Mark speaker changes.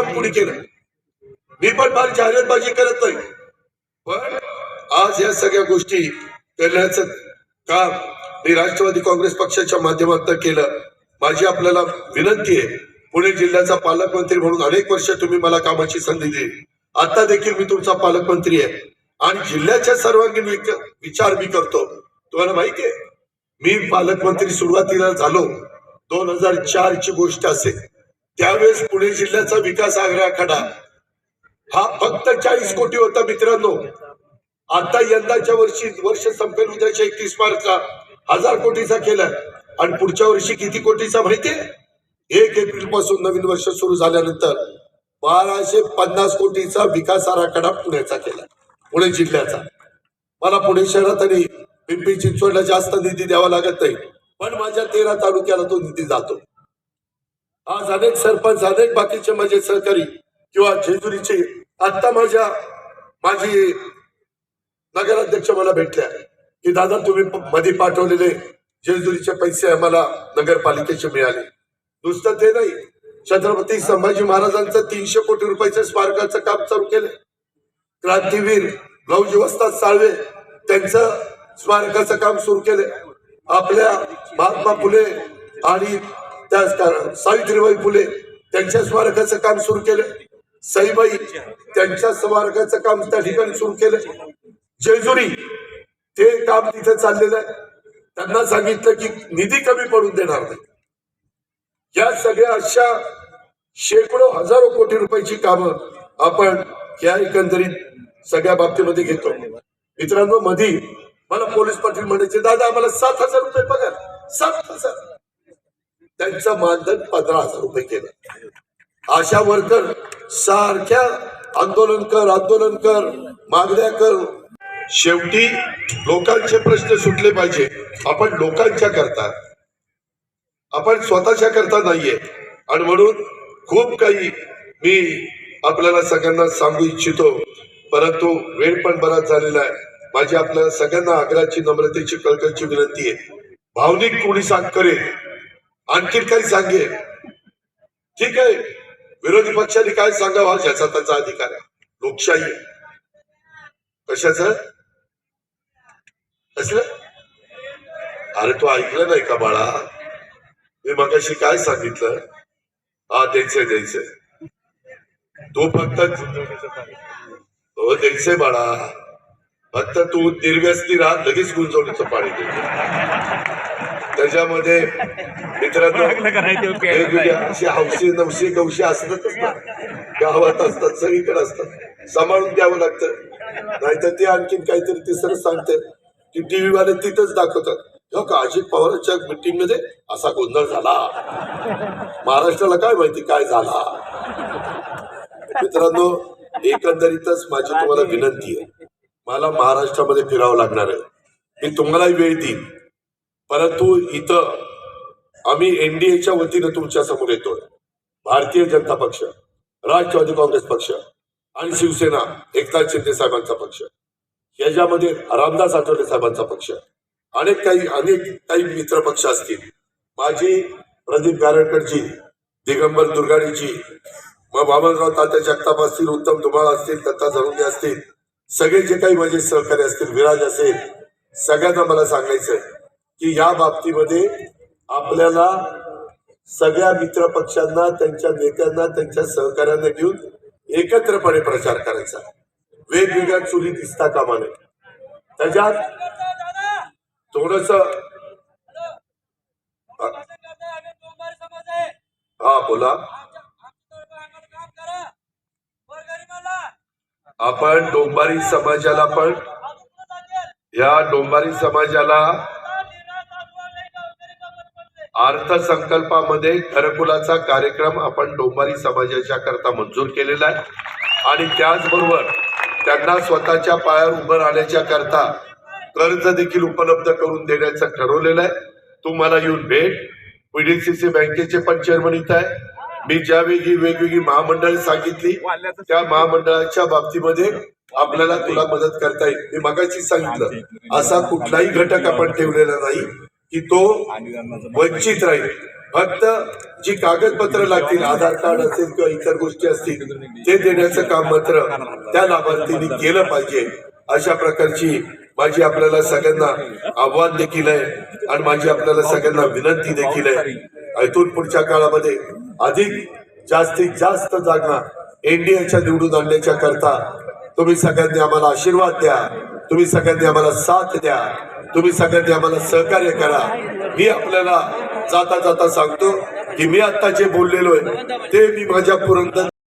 Speaker 1: काम कुणी केलं मी पण फार जाहिरातबाजी करत नाही. पण आज या सगळ्या गोष्टी करण्याचं काम मी राष्ट्रवादी काँग्रेस पक्षाच्या माध्यमातून केलं. माझी आपल्याला विनंती आहे पुणे जिल्ह्याचा पालकमंत्री म्हणून अनेक वर्ष तुम्ही मला कामाची संधी दिली. आता देखील मी तुमचा पालकमंत्री आहे. आणि जिल्ह्याच्या सर्वांगीण विचार मी करतो. तुम्हाला माहिती आहे मी पालकमंत्री सुरुवातीला झालो. दोन हजार चार ची गोष्ट असेल. त्यावेळेस पुणे जिल्ह्याचा विकास आराखडा. हा फक्त चाळीस कोटी होता मित्रांनो. आता यंदाच्या वर्षी वर्ष संपेल उद्याच्या एकतीस मार्चला हजार कोटीचा केलाय आणि पुढच्या वर्षी किती कोटीचा माहितीये? एक एप्रिलपासून नवीन वर्ष सुरू झाल्यानंतर बाराशे पन्नास कोटीचा विकास आराखडा पुण्याचा केला पुणे जिल्ह्याचा. मला पुणे शहरात आणि पिंपरी चिंचवडला जास्त निधी द्यावा लागत नाही. पण माझ्या तेरा तालुक्याला तो निधी जातो. आज अनेक सरपंच अनेक बाकीचे माझे सहकारी किंवा जेजुरीचे आता माझ्या माझी नगराध्यक्ष मला भेटल्या की दादा तुम्ही मध्ये पाठवलेले जेजुरीचे पैसे आम्हाला नगरपालिकेचे मिळाले. नुसतं ते नाही छत्रपती संभाजी महाराजांचं तीनशे कोटी रुपयाचं स्मारकाचं काम चालू केलं. क्रांतीवीर लवजी वस्ताद साळवे त्यांचं स्मारकाचं काम सुरू केले. आपल्या महात्मा फुले आणि त्या सावित्रीबाई फुले त्यांच्या स्मारकाचं काम सुरू केलं. साईबाई त्यांच्या स्मारकाचं काम त्या ठिकाणी सुरू केलं. जेजुरी ते काम तिथे चाललेलं आहे. त्यांना सांगितलं की निधी कमी पडून देणार नाही. या सगळ्या अशा शेकडो हजारो कोटी रुपयाची कामं आपण या एकंदरीत सगळ्या बाबतीमध्ये घेतो. मित्रांनो मधी मला पोलीस पाटील म्हणायचे दादा आम्हाला सात हजार रुपये पगार सात हजार. त्यांचं मानधन पंधरा हजार रुपये केलं. आशा वर्कर सारख्या आंदोलन कर आंदोलन कर मागण्या कर. शेवटी लोकांचे प्रश्न सुटले पाहिजे. आपण लोकांच्या करता. आपण स्वतःच्या करता नाहीये. आणि म्हणून खूप काही मी आपल्याला सगळ्यांना सांगू इच्छितो. परंतु वेळ पण बराच झालेला आहे. माझी आपल्याला सगळ्यांना आग्रहाची नम्रतेची कळकळची विनंती आहे. भावनिक कोणी सांग करेल? आणखीन काही सांगे. ठीक आहे. विरोधी पक्षाने काय सांगावं ज्याचा त्याचा अधिकार आहे. लोकशाही कशाच? कसलं? अरे तू ऐकलं नाही का बाळा? मी मगाशी काय सांगितलं? हा द्यायचंय द्यायचंय. तू फक्त हो द्यायचंय बाळा. फक्त तू निर्व्यस्ती राहा लगेच गुंजवणीचं पाणी देतो त्याच्यामध्ये मित्रांनो वेगवेगळ्या अशी हौशी नवशी गवशी असतातच ना. गावात असतात सगळीकडे असतात. सांभाळून द्यावं लागतं. नाहीतर ते आणखीन काहीतरी तिसरं सांगते की टीव्ही वाले तिथंच दाखवतात. हो का अजित पवारांच्या मीटिंगमध्ये असा गोंधळ झाला. महाराष्ट्राला काय माहिती काय झाला? मित्रांनो एकंदरीतच माझी तुम्हाला विनंती आहे. मला महाराष्ट्रामध्ये फिरावं लागणार आहे. मी तुम्हालाही वेळ देईन. परंतु इथं आम्ही एनडीएच्या वतीनं तुमच्यासमोर येतोय. भारतीय जनता पक्ष राष्ट्रवादी काँग्रेस पक्ष आणि शिवसेना एकनाथ शिंदे साहेबांचा पक्ष. याच्यामध्ये रामदास आठवले साहेबांचा पक्ष. अनेक काही अनेक काही मित्र पक्ष असतील. माझी प्रदीप गारडकरजी दिगंबर दुर्गाडीजी मग वामनराव तात्या जगताप असतील उत्तम धुमाळ असतील दत्ता झरुंगे असतील सगळे जे काही माझे सहकारी असतील विराज असेल सगळ्यांना मला सांगायचं की या बाबतीमध्ये आपल्याला सगळ्या मित्र पक्षांना त्यांच्या नेत्यांना त्यांच्या सहकार्यांना घेऊन एकत्रपणे प्रचार करायचा. वेगवेगळ्या चुली दिसता कामा नये त्याच्यात थोडस हा बोला. आपण डोंबारी समाजाला पण या डोंबारी समाजाला अर्थसंकल्पामध्ये घरकुलाचा कार्यक्रम आपण डोंबारी समाजाच्या करता मंजूर केलेला आहे. आणि त्याचबरोबर त्यांना स्वतःच्या पायावर उभं राहण्याच्या करता कर्ज देखील उपलब्ध करून देण्याचं ठरवलेलं आहे. तुम्हाला येऊन भेट. पीडीसीसी बँकेचे पण चेअरमन इथं आहे. मी ज्यावेळी वेगवेगळी महामंडळ सांगितली त्या महामंडळाच्या बाबतीमध्ये आपल्याला तुला मदत करता येईल. मी मगाशी सांगितलं असा कुठलाही घटक आपण ठेवलेला नाही. की तो वंचित राहील. फक्त जी कागदपत्र लागतील आधार कार्ड असेल किंवा इतर गोष्टी असतील ते देण्याचं काम मात्र त्या लाभार्थींनी केलं पाहिजे. अशा प्रकारची माझी आपल्याला सगळ्यांना आव्हान देखील आहे आणि माझी आपल्याला सगळ्यांना विनंती देखील आहे. इथून पुढच्या काळामध्ये अधिक जास्तीत जास्त जागा एनडीएच्या निवडून आणण्याच्या करता तुम्ही सगळ्यांनी आम्हाला आशीर्वाद द्या. तुम्ही सगळ्यांनी आम्हाला साथ द्या. तुम्ही सगळ्यांनी आम्हाला सहकार्य करा. मी आपल्याला जाता जाता सांगतो की मी आता जे बोललेलो आहे ते मी माझ्या पुरंदर